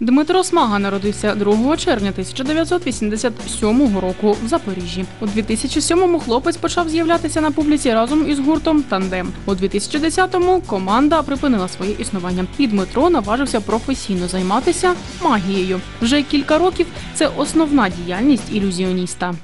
Дмитро Смага народився 2 червня 1987 року в Запоріжжі. У 2007-му хлопець почав з'являтися на публіці разом із гуртом Тандем. У 2010-му команда припинила своє існування. І Дмитро наважився професійно займатися магією. Вже кілька років це основна діяльність ілюзіоніста.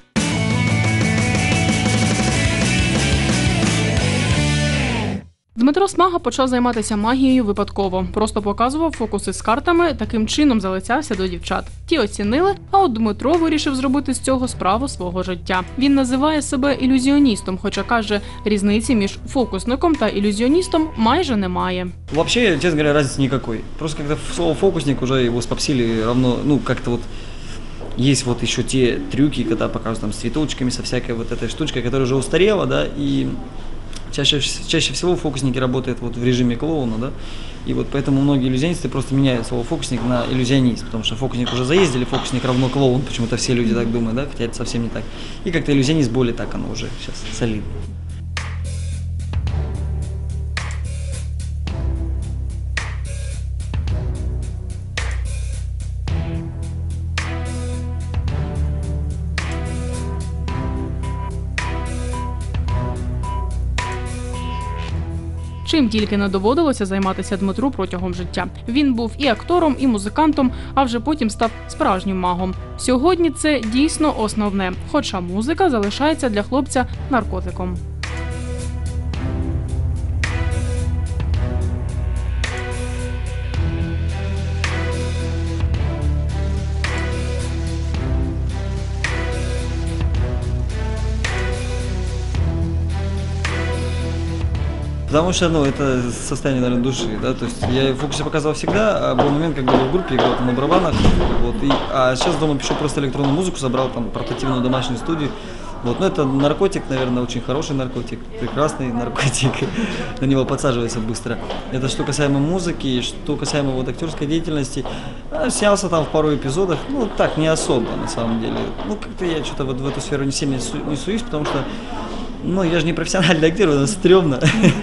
Дмитро Смага почав займатися магією випадково. Просто показував фокуси з картами, таким чином залицявся до дівчат. Ті оцінили, а от Дмитро вирішив зробити з цього справу свого життя. Він називає себе ілюзіоністом, хоча каже, різниці між фокусником та ілюзіоністом майже немає. Вообще, честно говоря, разницы никакой. Просто когда слово фокусник уже его спапсили равно, ну, как-то вот есть вот еще те трюки, когда показывают там с цветочками, со всякой вот этой штучкой, которая уже устарела, да, и чаще, чаще всего фокусники работают вот в режиме клоуна, да, и вот поэтому многие иллюзионисты просто меняют слово фокусник на иллюзионист, потому что фокусник уже заездили, фокусник равно клоун, почему-то все люди так думают, да, хотя это совсем не так. И как-то иллюзионист более так оно уже сейчас солидно. Чим тільки не доводилося займатися Дмитру протягом життя. Він був і актором, і музикантом, а вже потім став справжнім магом. Сьогодні це дійсно основне, хоча музика залишається для хлопця наркотиком. Потому что, ну, это состояние, наверное, души, да, то есть я фокусе показывал всегда, а был момент, когда я в группе играл там на барабанах, вот, и, а сейчас дома пишу просто электронную музыку, собрал там портативную домашнюю студию, вот, ну, это наркотик, наверное, очень хороший наркотик, прекрасный наркотик, на него подсаживается быстро. Это что касаемо музыки, что касаемо вот актерской деятельности, а, снялся там в пару эпизодах, ну, так, не особо, на самом деле, ну, как-то я что-то вот в эту сферу не сильно не суюсь, потому что, ну, я же не профессиональный актер, это стрёмно.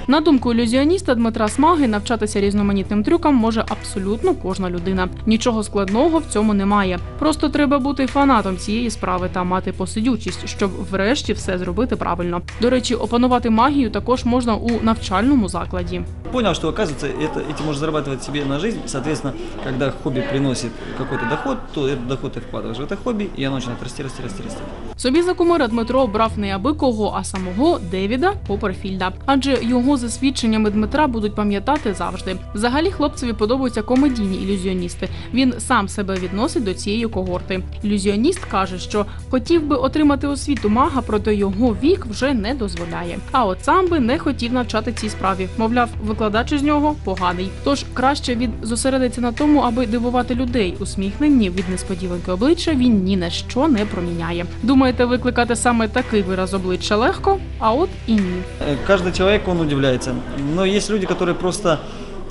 На думку ілюзіоніста Дмитра Смаги, навчатися різноманітним трюкам може абсолютно кожна людина. Нічого складного в цьому немає. Просто треба бути фанатом цієї справи та мати посидючість, щоб врешті все зробити правильно. До речі, опанувати магію також можна у навчальному закладі. Понял, что оказывается, это, этим можно зарабатывать себе на жизнь. Соответственно, когда хобби приносит какой-то доход, то этот доход ты вкладываешь в это хобби, и оно начинает расти, расти, расти, расти. Собі за кумира Дмитро обрав не аби кого, а самого Девіда Копперфільда. Адже його за свідченнями Дмитра будуть пам'ятати завжди. Взагалі хлопцеві подобаються комедійні ілюзіоністи. Він сам себе відносить до цієї когорти. Ілюзіоніст каже, що хотів би отримати освіту мага, проте його вік вже не дозволяє. А от сам би не хотів навчати цій справі. Мовляв, викладач із нього поганий. Тож краще він зосередиться на тому, аби дивувати людей. Усміхнені від несподіванки обличчя він ні на що не проміняє. Думаєте, викликати саме такий вираз обличчя легко? А от ні. Э, Каждый человек, он удивляется. Но есть люди, которые просто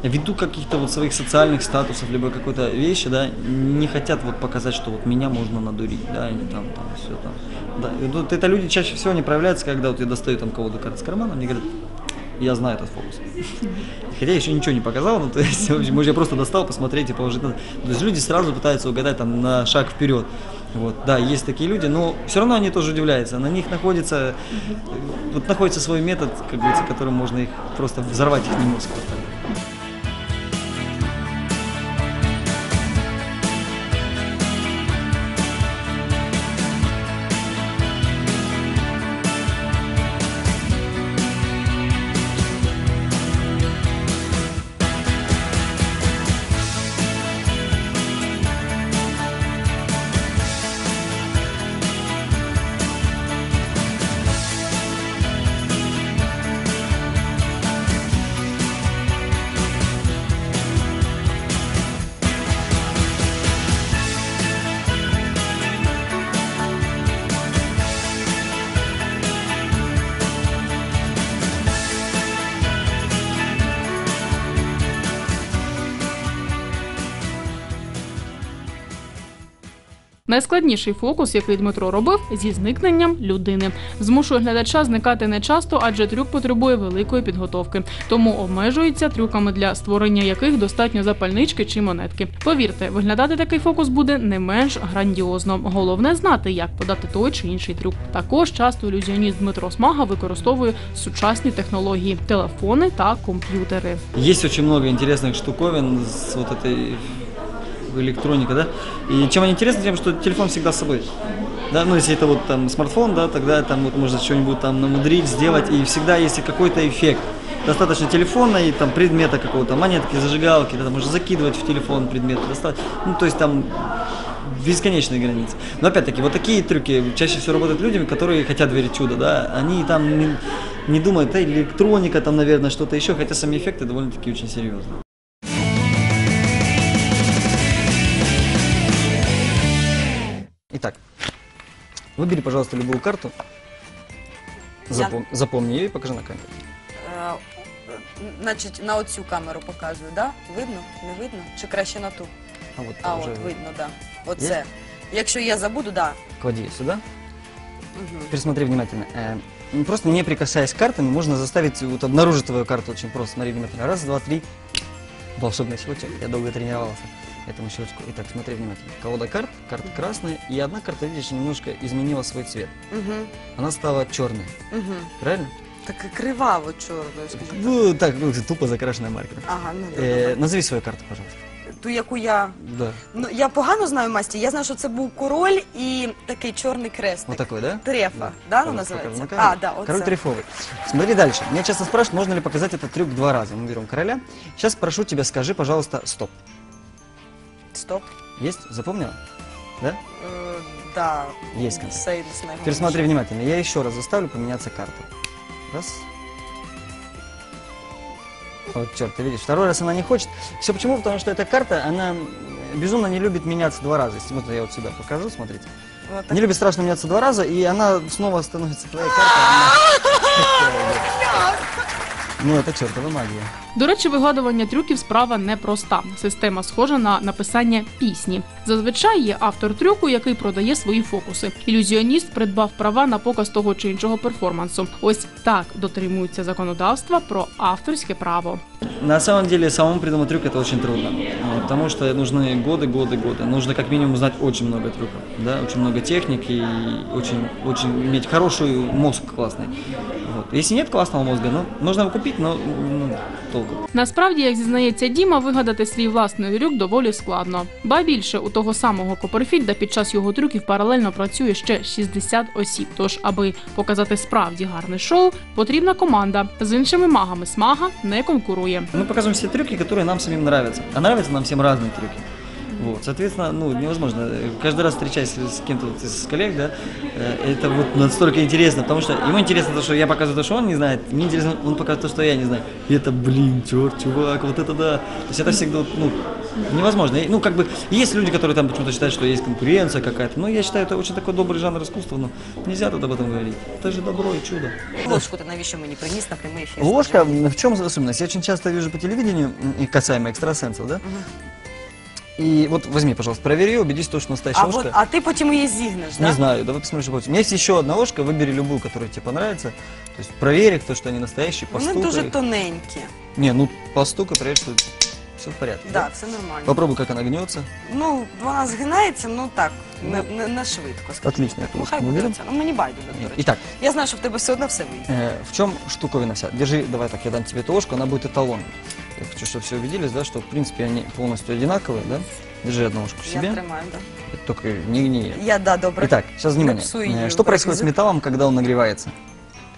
ввиду каких-то вот своих социальных статусов, либо какой-то вещи, да, не хотят вот показать, что вот меня можно надурить, да, они там, там, все там. Да. И вот это люди чаще всего не проявляются, когда вот я достаю там кого-то карт с кармана, мне говорят, я знаю этот фокус. Хотя я еще ничего не показал, ну то есть, может, я просто достал посмотреть и положить. То есть люди сразу пытаются угадать там на шаг вперед. Вот, да, есть такие люди, но все равно они тоже удивляются. На них находится, вот находится свой метод, как говорится, которым можно их просто взорвать их мозг. Вот так. Найскладніший фокус, який Дмитро робив, зі зникненням людини. Змушує глядача зникати не часто, адже трюк потребує великої підготовки. Тому обмежується трюками, для створення яких достатньо запальнички чи монетки. Повірте, виглядати такий фокус буде не менш грандіозно. Головне знати, як подати той чи інший трюк. Також часто ілюзіоніст Дмитро Смага використовує сучасні технології, телефони та комп'ютери. Есть очень много интересных штуковин с вот электроника, да. И чем они интересны, тем, что телефон всегда с собой. Да, ну если это вот там смартфон, да, тогда там вот можно что-нибудь там намудрить, сделать, и всегда есть какой-то эффект. Достаточно телефона и там предмета какого-то, монетки, зажигалки, да, там можно закидывать в телефон предметы, достать. Ну, то есть там бесконечные границы. Но опять-таки, вот такие трюки чаще всего работают людям, которые хотят верить чудо, да, они там не, не думают, да, электроника там, наверное, что-то еще, хотя сами эффекты довольно-таки очень серьезные. Выбери, пожалуйста, любую карту? Запом- запомни ее и покажи на камеру. Е, Значить, на оцю камеру показую, да? Видно? Не видно? Чи краще на ту? А вот, А, уже от видно, да. Оце. Якщо я забуду, да. клади сюда. Угу. Теперь смотри внимательно. Э, ну, просто не прикасаясь к картам, можно заставить вот, обнаружить твою карту очень просто. Смотри внимательно. Раз, два, три. Волшебный щелчок. Я долго тренировался этому щелчку. Итак, смотри внимательно. Колода карт, карта красная, и одна карта, видишь, немножко изменила свой цвет. Угу. Она стала черной. Угу. Правильно? Так і криваво чорною, скажімо так. Ну, так, ну, тупо закрашенная маркером. Ага, ну да, Э, давай. назови свою карту, пожалуйста. Ту, яку я. Да. Ну, я погано знаю масті. Я знаю, що це був король і такий чорний крестик. Вот такой, да? Трефа, да, ну Пожалуйста, покажи називається? на камеру. А, да, оце. Король трефовый. Смотри дальше. Меня часто спрашивают, можно ли показать этот трюк два раза. Мы берем короля. Сейчас прошу тебя, скажи, пожалуйста, стоп. Стоп. Есть? Запомнила? Да? Е, да. Есть. Сейнс Теперь смотри внимательно. Я еще раз заставлю поменяться картой. Раз. Вот, черт, ты видишь, второй раз она не хочет. Все почему? Потому что эта карта, она безумно не любит меняться два раза. Если вот я вот сюда покажу, смотрите. Вот Не любит страшно меняться два раза, и она снова становится твоей картой. она- Ну, это чертова магия. До речі, вигадування трюків справа непроста. Система схожа на написання пісні. Зазвичай є автор трюку, який продає свої фокуси. Ілюзіоніст придбав права на показ того чи іншого перформансу. Ось так дотримуються законодавства про авторське право. На самом деле, самому придумать трюк это очень трудно, э, потому что нужны годы, годы, годы. Нужно как минимум знать очень много трюков, да, очень много техник и очень, очень иметь хороший мозг классный. Вот. Если нет классного мозга, ну, можно его купить, но ну, толку. Насправді, як зізнається Діма, вигадати свій власний трюк доволі складно. Ба більше у того самого Коперфільда під час його трюків паралельно працює ще 60 осіб. Тож, аби показати справді гарне шоу, потрібна команда. З іншими магами смага не конкурує. Мы показываем все трюки, которые нам самим нравятся. А нравятся нам всем разные трюки. Вот, соответственно, ну, невозможно. Э, Каждый раз встречаясь с кем-то вот из коллег, да, э, это вот настолько интересно, потому что ему интересно то, что я показываю то, что он не знает, мне интересно, он показывает то, что я не знаю. И это, блин, черт, чувак, вот это да. То есть это всегда, вот, ну, невозможно. И, Ну, как бы, есть люди, которые там почему-то считают, что есть конкуренция какая-то, но я считаю, это очень такой добрый жанр искусства, но нельзя тут об этом говорить. Это же добро и чудо. Ложку ти навіщо мені приніс на прямий ефір? Ложка, в чем особенность? Я очень часто вижу по телевидению, м, и касаемо экстрасенсов, да? И вот возьми, пожалуйста, проверь ее, убедись, что настоящая А, ложка. от, а ти потім її зігнеш, Не да? знаю, давай посмотрим, что получится. У меня есть еще одна ложка, выбери любую, которая тебе понравится. То есть проверь их, то, что они настоящие, Вони постукай. дуже тоненькі. Не, ну постукай, проверь, что все в порядке. Да, все нормально. Попробуй, как она гнется. Ну, вона згинається, ну так, не, не, не швидко. скажімо Отлично, так. я Ну, хай уверен. буде це. Ну, мені байдуже, до речі. Итак, Я знаю, що в тебе все одно все вийде. э, в чем штуковина вся? Держи, давай так, я дам тебе эту ложку, она будет эталон. Я хочу, чтобы все убедились, да, что в принципе они полностью одинаковые, да? Держи одну ложку в Я себе, тримаю, да. только не гни. Я, да, добре. Итак, сейчас внимание. псуй Э, её, Что происходит с язык. металлом, когда он нагревается?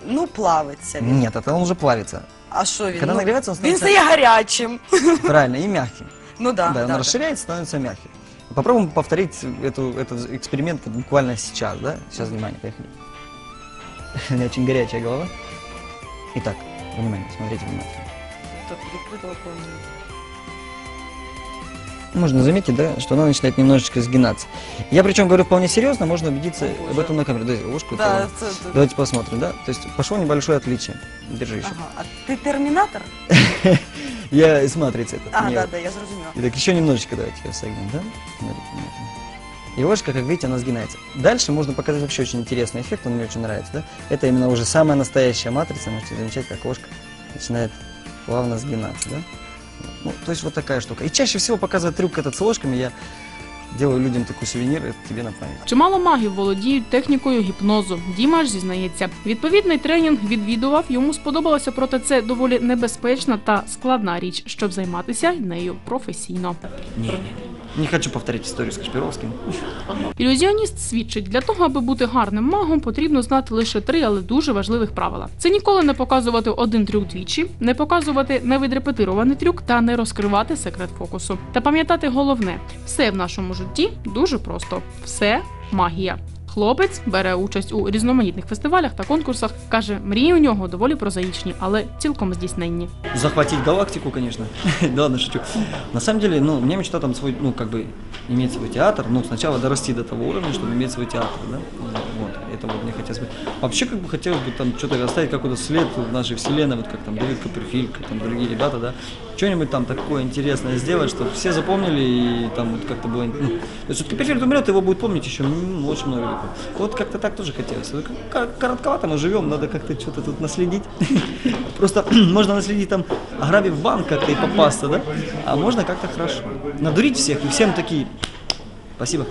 Ну, плавиться він. Нет, это он уже плавится. А що він? Когда ну, нагревается, он він становится стає гарячим. правильно и мягким. Ну да, Да, он да, расширяется, становится мягким. Попробуем повторить эту, этот эксперимент вот буквально сейчас, да? Сейчас, внимание, поехали. У меня очень горячая голова. Итак, внимание, смотрите внимательно. Тут відкрито повинно. Можно заметить, да, что она начинает немножечко сгинаться. Я причем говорю вполне серьезно, можно убедиться О, об этом на камере. Дайте ложку. Да, это- це- Давайте посмотрим, да? То есть пошло небольшое отличие. Держи еще. Ага. А ти термінатор? Я с матрицы. А, да, да, я зрозуміла. Итак, еще немножечко давайте ее согнем, да? И ложка, как видите, она сгинается. Дальше можно показать вообще очень интересный эффект, он мне очень нравится. Да? Это именно уже самая настоящая матрица, можете замечать, как ложка начинает плавно сгинаться. Да? Ну, то есть вот такая штука. И чаще всего показывать трюк этот с ложками я делаю людям такой сувенир, это тебе на память. Чимало магів володіють технікою гіпнозу. Діма ж зізнається, відповідний тренінг відвідував, йому сподобалося, проте це доволі небезпечна та складна річ, щоб займатися нею професійно. Не, не, хочу повторити історію з Кашпіровським. Ілюзіоніст свідчить, для того, аби бути гарним магом, потрібно знати лише три, але дуже важливих правила: це ніколи не показувати один трюк двічі, не показувати невідрепетирований трюк та не розкривати секрет фокусу. Та пам'ятати головне: все в нашому житті дуже просто, все магія. Хлопець бере участь у різноманітних фестивалях та конкурсах. каже, мрії у нього доволі прозаїчні, але цілком здійсненні. Захватити галактику, звісно. ладно, шучу. На самом деле, ну, у мене мечта там свой, ну, как бы, иметь свой театр, ну, сначала дорасти до того уровня, чтобы иметь свой театр, да, вот, это вот мне хотелось бы. Вообще, как бы, хотелось бы там что-то оставить какой-то след в нашей вселенной, вот как там Давид Копперфильд, как там другие ребята, да, что-нибудь там такое интересное сделать, чтобы все запомнили и там вот как-то было, ну, то есть вот Копперфильд умрет, его будет помнить еще ну, очень много лет. Вот как-то так тоже хотелось. Коротковато мы живем, надо как-то что-то тут наследить. Просто можно наследить там, ограбив банк как-то и попасться, да? А можно как-то хорошо. Надурить всех, и всем такие. Спасибо.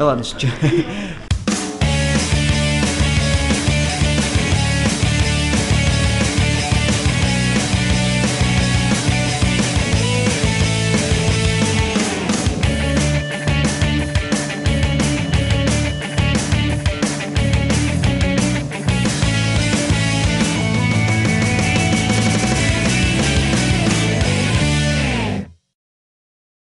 好了，是。